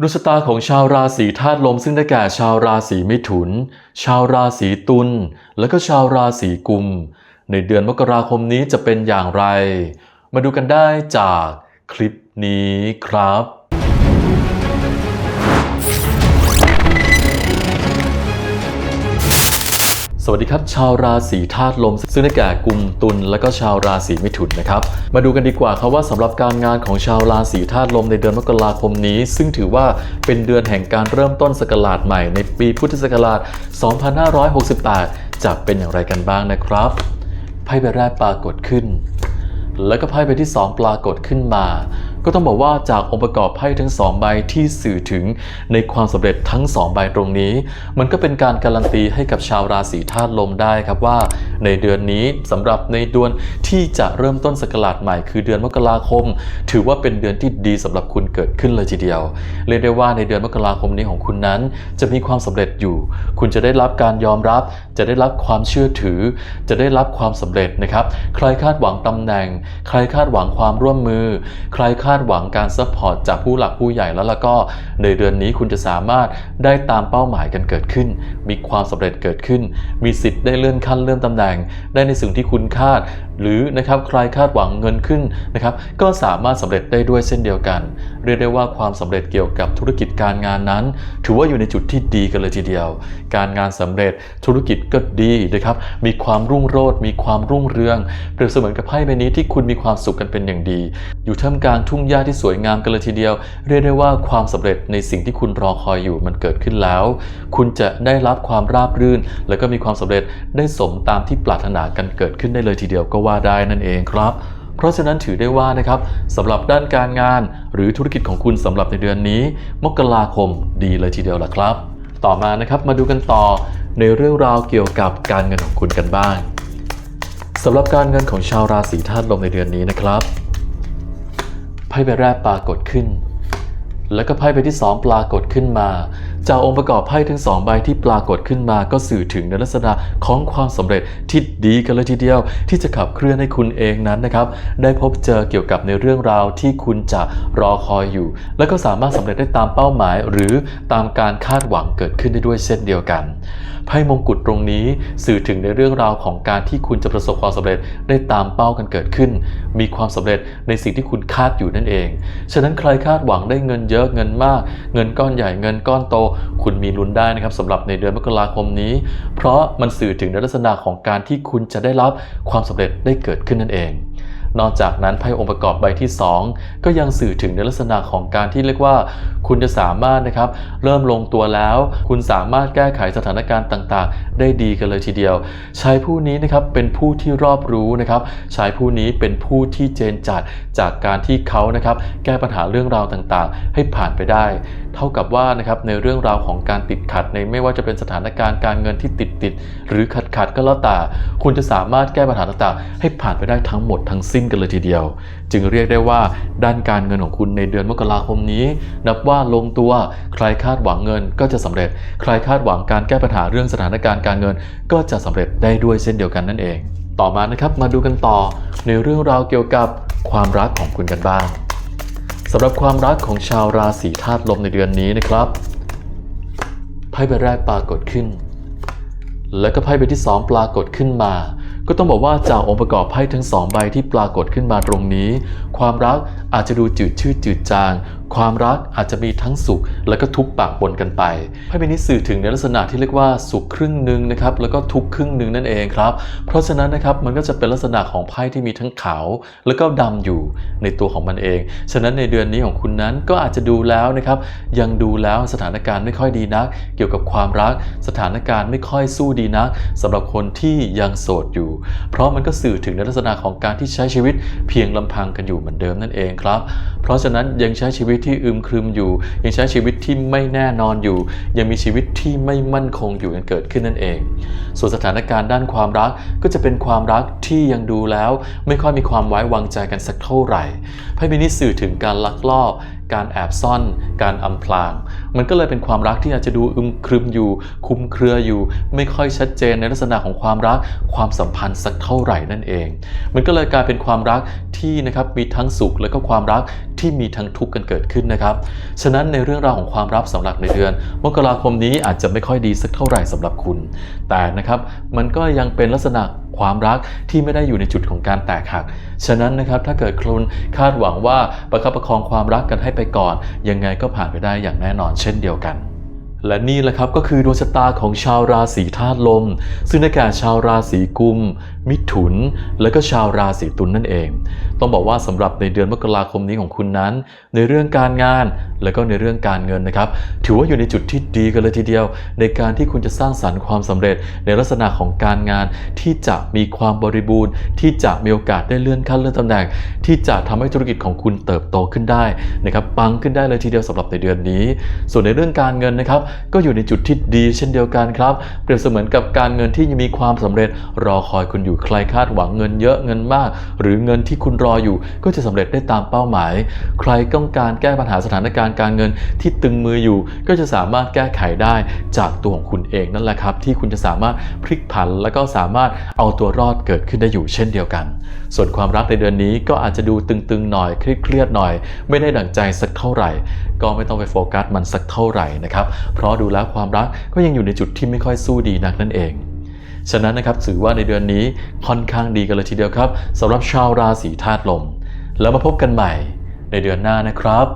ดวงชะตาของชาวราศีธาตุลมซึ่งได้แก่ชาวราศีมิถุน ชาวราศีตุล และก็ชาวราศีกุม ในเดือนมกราคมนี้จะเป็นอย่างไร มาดูกันได้จากคลิปนี้ครับ วัสดีครับ ชาวราศีธาตุลม ซึ่งได้แก่กุมตุลและก็ชาวราศีมิถุนนะครับ มาดูกันดีกว่าครับว่าสำหรับการงานของชาวราศีธาตุลมในเดือนมกราคมนี้ ซึ่งถือว่าเป็นเดือนแห่งการเริ่มต้นสกราชใหม่ในปีพุทธศักราช 2568 จะเป็นอย่างไรกันบ้างนะครับไพ่ใบแรกปรากฏขึ้น แล้วก็ไพ่ใบที่ 2 ปรากฏขึ้นมา ก็ต้องบอกว่าจากองค์ประกอบไพ่ทั้ง 2 ใบที่สื่อถึงในความสำเร็จทั้ง 2 ใบตรงนี้ มันก็เป็นการการันตีให้กับชาวราศีธาตุลมได้ครับว่า ในเดือนนี้สำหรับในเดือนที่จะเริ่มต้นสกราชใหม่ คือเดือนมกราคม ถือว่าเป็นเดือนที่ดีสำหรับคุณเกิดขึ้นเลยทีเดียว เรียกได้ว่าในเดือนมกราคมนี้ของคุณนั้น จะมีความสำเร็จอยู่ คุณจะได้รับการยอมรับ จะได้รับความเชื่อถือ จะได้รับความสำเร็จนะครับ ใครคาดหวังตำแหน่ง ใครคาดหวังความร่วมมือ ใครคาดหวังการซัพพอร์ตจากผู้หลักผู้ใหญ่แล้วล้วก็ ในเดือนนี้คุณจะสามารถได้ตามเป้าหมายกันเกิดขึ้น มีความสำเร็จเกิดขึ้น มีสิทธิ์ได้เลื่อนขั้นเลื่อนตำแหน่งได้ในสิ่งที่คุณคาด หรือนะครับใครคาดหวังเงินขึ้นนะครับก็สามารถสำเร็จได้ด้วยเช่นเดียวกัน เรียกได้ว่าความสำเร็จเกี่ยวกับธุรกิจการงานนั้น ถือว่าอยู่ในจุดที่ดีกันเลยทีเดียว การงานสำเร็จธุรกิจก็ดีนะครับ มีความรุ่งโรจน์มีความรุ่งเรืองเปรียบเสมือนกับไพ่ใบนี้ที่คุณมีความสุขกันเป็นอย่างดี อยู่ท่ามกลางทุ่งหญ้าที่สวยงามกันเลยทีเดียว เรียกได้ว่าความสำเร็จในสิ่งที่คุณรอคอยอยู่มันเกิดขึ้นแล้ว คุณจะได้รับความราบรื่น แล้วก็มีความสำเร็จได้สมตามที่ปรารถนากันเกิดขึ้นได้เลยทีเดียวก็ว่าได้นั่นเองครับ เพราะฉะนั้นถือได้ว่านะครับสำหรับด้านการงาน หรือธุรกิจของคุณสำหรับในเดือนนี้ มกราคมดีเลยทีเดียวล่ะครับ ต่อมานะครับมาดูกันต่อในเรื่องราวเกี่ยวกับการเงินของคุณกันบ้างสำหรับการเงินของชาวราศีธาตุลมในเดือนนี้นะครับไพ่ใบแรกปรากฏขึ้น แล้วก็ไพ่ใบที่ 2 ปรากฏขึ้นมา จากองค์ประกอบไพ่ทั้งสองใบที่ปรากฏขึ้นมาก็สื่อถึงในลักษณะของความสำเร็จที่ดีกันเลยทีเดียว ที่จะขับเคลื่อนให้คุณเองนั้นนะครับ ได้พบเจอเกี่ยวกับในเรื่องราวที่คุณจะรอคอยอยู่ และก็สามารถสำเร็จได้ตามเป้าหมาย หรือตามการคาดหวังเกิดขึ้นได้ด้วยเช่นเดียวกันไพ่มงกุฎตรงนี้สื่อถึงในเรื่องราวของการที่คุณจะประสบความสำเร็จได้ตามเป้ากันเกิดขึ้น มีความสำเร็จในสิ่งที่คุณคาดอยู่นั่นเอง ฉะนั้นใครคาดหวังได้เงินเยอะเงินมาก เงินก้อนใหญ่เงินก้อนโตคุณมีลุ้นได้นะครับสำหรับในเดือนมกราคมนี้ เพราะมันสื่อถึงในลักษณะของการที่คุณจะได้รับความสำเร็จได้เกิดขึ้นนั่นเอง นอกจากนั้นไพ่องค์ประกอบใบที่ 2 ก็ยังสื่อถึงในลักษณะของการที่เรียกว่า คุณจะสามารถนะครับเริ่มลงตัวแล้ว คุณสามารถแก้ไขสถานการณ์ต่างๆ ได้ดีกันเลยทีเดียว ชายผู้นี้นะครับเป็นผู้ที่รอบรู้นะครับชายผู้นี้เป็นผู้ที่เจนจัดจากการที่เขานะครับแก้ปัญหาเรื่องราวต่างๆ ให้ผ่านไปได้เท่ากับว่านะครับในเรื่องราวของการติดขัดในไม่ว่าจะเป็นสถานการณ์การเงินที่ติดติดหรือขัดขัดก็แล้วแต่คุณจะสามารถแก้ปัญหาต่างๆ ให้ผ่านไปได้ทั้งหมดทั้งสิ้นกันเลยทีเดียว จึงเรียกได้ว่าด้านการเงินของคุณในเดือนมกราคมนี้ นับว่าลงตัวใครคาดหวังเงินก็จะสำเร็จ ใครคาดหวังการแก้ปัญหาเรื่องสถานการณ์การเงิน ก็จะสำเร็จได้ด้วยเช่นเดียวกันนั่นเอง ต่อมานะครับมาดูกันต่อในเรื่องราวเกี่ยวกับความรักของคุณกันบ้าง สำหรับความรักของชาวราศีธาตุลมในเดือนนี้นะครับไพ่ใบแรกปรากฏขึ้น แล้วก็ไพ่ใบที่ 2 ปรากฏขึ้นมา ก็ต้องบอกว่าจากองค์ประกอบไพ่ทั้งสองใบที่ปรากฏขึ้นมาตรงนี้ ความรักอาจจะดูจืดชืดจืดจาง ความรักอาจจะมีทั้งสุข และก็ทุกข์ปะปนกันไปไพ่ใบนี้สื่อถึงในลักษณะที่เรียกว่าสุขครึ่งหนึ่งนะครับแล้วก็ทุกข์ครึ่งหนึ่งนั่นเองครับ เพราะฉะนั้นนะครับมันก็จะเป็นลักษณะของไพ่ที่มีทั้งขาวแล้วก็ดำอยู่ในตัวของมันเอง ฉะนั้นในเดือนนี้ของคุณนั้นก็อาจจะดูแล้วนะครับยังดูแล้วสถานการณ์ไม่ค่อยดีนัก เกี่ยวกับความรักสถานการณ์ไม่ค่อยสู้ดีนักสำหรับคนที่ยังโสดอยู่ เพราะมันก็สื่อถึงในลักษณะของการที่ใช้ชีวิตเพียงลำพังกันอยู่เหมือนเดิมนั่นเองครับเพราะฉะนั้นยังใช้ชีวิตที่อึมครึมอยู่ ยังใช้ชีวิตที่ไม่แน่นอนอยู่ ยังมีชีวิตที่ไม่มั่นคงอยู่กันเกิดขึ้นนั่นเอง ส่วนสถานการณ์ด้านความรักก็จะเป็นความรักที่ยังดูแล้ว ไม่ค่อยมีความไว้วางใจกันสักเท่าไหร่ไพ่ใบนี้สื่อถึงการลักลอบ การแอบซ่อน การอำพราง มันก็เลยเป็นความรักที่อาจจะดูอึมครึมอยู่ คุมเครืออยู่ ไม่ค่อยชัดเจนในลักษณะของความรัก ความสัมพันธ์สักเท่าไหร่นั่นเอง มันก็เลยกลายเป็นความรักที่นะครับมีทั้งสุขและก็ความรักที่มีทั้งทุกข์กันเกิดขึ้นนะครับ ฉะนั้นในเรื่องราวของความรักสำหรับในเดือน มกราคมนี้อาจจะไม่ค่อยดีสักเท่าไหร่สำหรับคุณ แต่นะครับมันก็ยังเป็นลักษณะ ความรักที่ไม่ได้อยู่ในจุดของการแตกหัก ฉะนั้นนะครับถ้าเกิดคุณคาดหวังว่าประคับประคองความรักกันให้ไปก่อน ยังไงก็ผ่านไปได้อย่างแน่นอนเช่นเดียวกัน และนี่แหละครับก็คือดวงชะตาของชาวราศีธาตุลม ซึ่งได้แก่ชาวราศีกุม มิถุน และก็ชาวราศีตุลนนั่นเอง ต้องบอกว่าสำหรับในเดือนมกราคมนี้ของคุณนั้น ในเรื่องการงานและก็ในเรื่องการเงินนะครับ ถือว่าอยู่ในจุดที่ดีกันเลยทีเดียว ในการที่คุณจะสร้างสรรค์ความสำเร็จในลักษณะของการงานที่จะมีความบริบูรณ์ ที่จะมีโอกาสได้เลื่อนขั้นเลื่อนตำแหน่ง ที่จะทำให้ธุรกิจของคุณเติบโตขึ้นได้นะครับปังขึ้นได้เลยทีเดียวสำหรับในเดือนนี้ ส่วนในเรื่องการเงินนะครับก็อยู่ในจุดที่ดีเช่นเดียวกันครับ เปรียบเสมือนกับการเงินที่ยังมีความสำเร็จ รอคอยคุณอยู่ใครคาดหวังเงินเยอะเงินมาก หรือเงินที่คุณรออยู่ ก็จะสำเร็จได้ตามเป้าหมาย ใครต้องการแก้ปัญหาสถานการณ์การเงินที่ตึงมืออยู่ ก็จะสามารถแก้ไขได้จากตัวของคุณเองนั่นแหละครับ ที่คุณจะสามารถพลิกผันแล้วก็สามารถเอาตัวรอดเกิดขึ้นได้อยู่เช่นเดียวกัน ส่วนความรักในเดือนนี้ก็อาจจะดูตึงๆหน่อยเครียดๆหน่อย ไม่ได้ดั่งใจสักเท่าไหร่ ก็ไม่ต้องไปโฟกัสมันสักเท่าไหร่นะครับเพราะดูแล้วความรักก็ยังอยู่ในจุดที่ไม่ค่อยสู้ดีนักนั่นเอง ฉะนั้นนะครับถือว่าในเดือนนี้ค่อนข้างดีกันเลยทีเดียวครับสำหรับชาวราศีธาตุลม แล้วมาพบกันใหม่ในเดือนหน้านะครับ